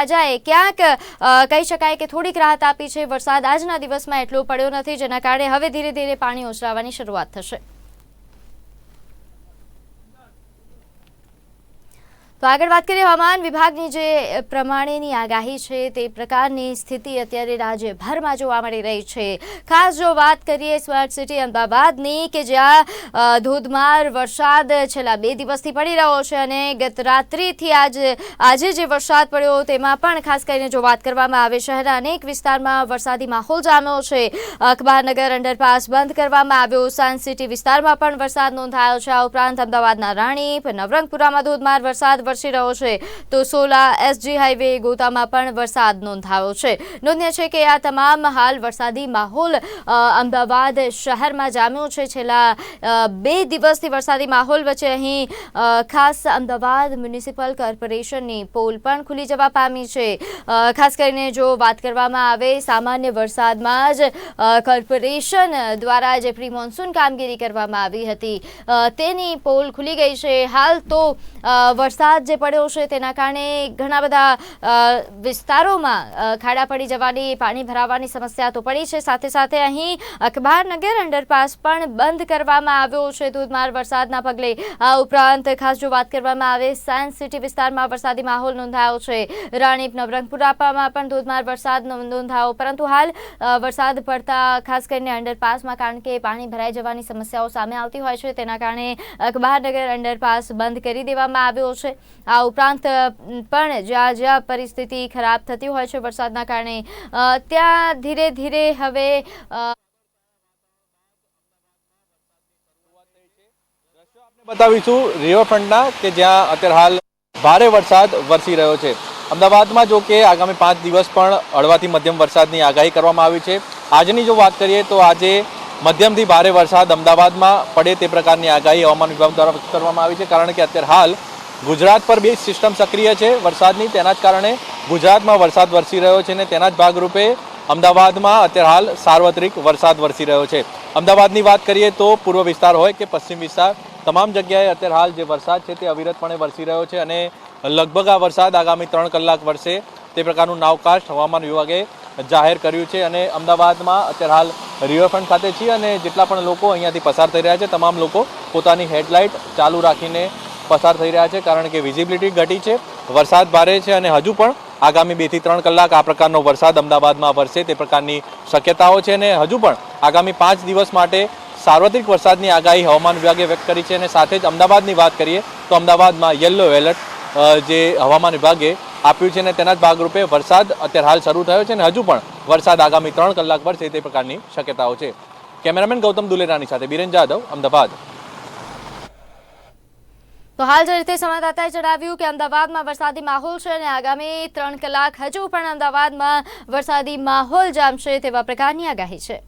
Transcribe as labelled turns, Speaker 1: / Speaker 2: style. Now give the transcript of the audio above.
Speaker 1: રાજાએ ક્યાંક કહી શકાય કે થોડીક રાહત આપી છે. વરસાદ આજના દિવસમાં એટલો પડ્યો નથી, જેના કારણે હવે ધીરે ધીરે પાણી ઓસરાવાની શરૂઆત થશે. તો આગળ વાત કરીએ હવામાન વિભાગની જે પ્રમાણેની આગાહી છે તે પ્રકારની સ્થિતિ અત્યારે રાજ્યભરમાં જોવા મળી રહી છે. ખાસ જો વાત કરીએ સ્માર્ટ સિટી અમદાવાદની કે જ્યાં ધોધમાર વરસાદ છેલ્લા બે દિવસથી પડી રહ્યો છે અને ગત રાત્રિથી આજ, આજે જે વરસાદ પડ્યો તેમાં પણ ખાસ કરીને જો વાત કરવામાં આવે શહેરના અનેક વિસ્તારમાં વરસાદી માહોલ જામ્યો છે. અખબારનગર અંડરપાસ બંધ કરવામાં આવ્યો. સાયન્સ સિટી વિસ્તારમાં પણ વરસાદ નોંધાયો છે. આ ઉપરાંત અમદાવાદના રાણીપ, નવરંગપુરામાં ધોધમાર વરસાદ વરસી રહ્યો છે. તો સોલા એસજી હાઈવે ગોતામાં પણ વરસાદ નોંધાયો છે. નોંધ્ય છે કે આ તમામ હાલ વરસાદી માહોલ અમદાવાદ શહેરમાં જામ્યો છે. છેલ્લા બે દિવસથી વરસાદી માહોલ વચ્ચે અહીં ખાસ અમદાવાદ મ્યુનિસિપલ કોર્પોરેશનની પોલ પણ ખુલી જવા પામી છે. ખાસ કરીને જો વાત કરવામાં આવે સામાન્ય વરસાદમાં જ કોર્પોરેશન દ્વારા જે પ્રી મોન્સૂન કામગીરી કરવામાં આવી હતી તેની પોલ ખુલી ગઈ છે. હાલ તો અ, વરસાદ જે પડ્યો છે તેના કારણે ઘણા બધા વિસ્તારોમાં ખાડા પડી જવાની, પાણી ભરાવાની સમસ્યા તો પડી છે. સાથે સાથે અહીં અખબારનગર અંડરપાસ પણ બંધ કરવામાં આવ્યો છે. ધોધમાર વરસાદના પગલે આ ઉપરાંત ખાસ જો વાત કરવામાં આવે, સાયન્સ સિટી વિસ્તારમાં વરસાદી માહોલ નોંધાયો છે. રાણીપ નવરંગપુરામાં પણ ધોધમાર વરસાદ નોંધાયો. પરંતુ હાલ વરસાદ પડતા ખાસ કરીને અંડરપાસમાં, કારણ કે પાણી ભરાઈ જવાની સમસ્યાઓ સામે આવતી હોય છે, તેના કારણે અખબારનગર અંડરપાસ બંધ કરી દેવામાં આવ્યો છે. આ ઉપરાંત પણ જ્યાં જ્યાં પરિસ્થિતિ ખરાબ થતી હોય છે વરસાદના કારણે ત્યાં ધીરે ધીરે હવે
Speaker 2: બતાવીશું. રિવરફ્રન્ટના કે જ્યાં અત્યારે હાલ ભારે વરસાદ વરસી રહ્યો છે. અમદાવાદમાં જો કે આગામી પાંચ દિવસ પણ હળવાથી મધ્યમ વરસાદની આગાહી કરવામાં આવી છે. આજની જો વાત કરીએ તો આજે મધ્યમથી ભારે વરસાદ અમદાવાદમાં પડે તે પ્રકારની આગાહી હવામાન વિભાગ દ્વારા કરવામાં આવી છે. કારણ કે અત્યારે હાલ ગુજરાત પર બે સિસ્ટમ સક્રિય છે વરસાદની, તેના જ કારણે ગુજરાતમાં વરસાદ વરસી રહ્યો છે અને તેના જ ભાગરૂપે અમદાવાદમાં અત્યારે હાલ સાર્વત્રિક વરસાદ વરસી રહ્યો છે. અમદાવાદની વાત કરીએ તો પૂર્વ વિસ્તાર હોય કે પશ્ચિમ વિસ્તાર, તમામ જગ્યાએ અત્યારે હાલ જે વરસાદ છે તે અવિરતપણે વરસી રહ્યો છે અને લગભગ આ વરસાદ આગામી ત્રણ કલાક વરસે તે પ્રકારનું નાવકાસ્ટ હવામાન વિભાગે જાહેર કર્યું છે અને અમદાવાદમાં અત્યારે હાલ રિવરફ્રન્ટ ખાતે છીએ અને જેટલા પણ લોકો અહીંયાથી પસાર થઈ રહ્યા છે, તમામ લોકો પોતાની હેડલાઇટ ચાલુ રાખીને પસાર થઈ રહ્યા છે કારણ કે વિઝિબિલિટી ઘટી છે, વરસાદ ભારે છે અને હજુ પણ આગામી બેથી ત્રણ કલાક આ પ્રકારનો વરસાદ અમદાવાદમાં વરસે તે પ્રકારની શક્યતાઓ છે અને હજુ પણ આગામી પાંચ દિવસ માટે સાર્વત્રિક વરસાદની આગાહી હવામાન વિભાગે વ્યક્ત કરી છે અને સાથે જ અમદાવાદની વાત કરીએ તો અમદાવાદમાં યલો એલર્ટ જે હવામાન વિભાગે આપ્યું છે અને તેના જ ભાગરૂપે વરસાદ અત્યારે હાલ શરૂ થયો છે અને હજુ પણ વરસાદ આગામી ત્રણ કલાક વરસે તે પ્રકારની શક્યતાઓ છે. કેમેરામેન ગૌતમ દુલેરાની સાથે બિરેન જાદવ, અમદાવાદ.
Speaker 1: તો હાલ જે રીતે સંવાદદાતાએ જણાવ્યું કે અમદાવાદમાં વરસાદી માહોલ છે અને આગામી ત્રણ કલાક હજુ પણ અમદાવાદમાં વરસાદી માહોલ જામશે તેવા પ્રકારની આગાહી છે.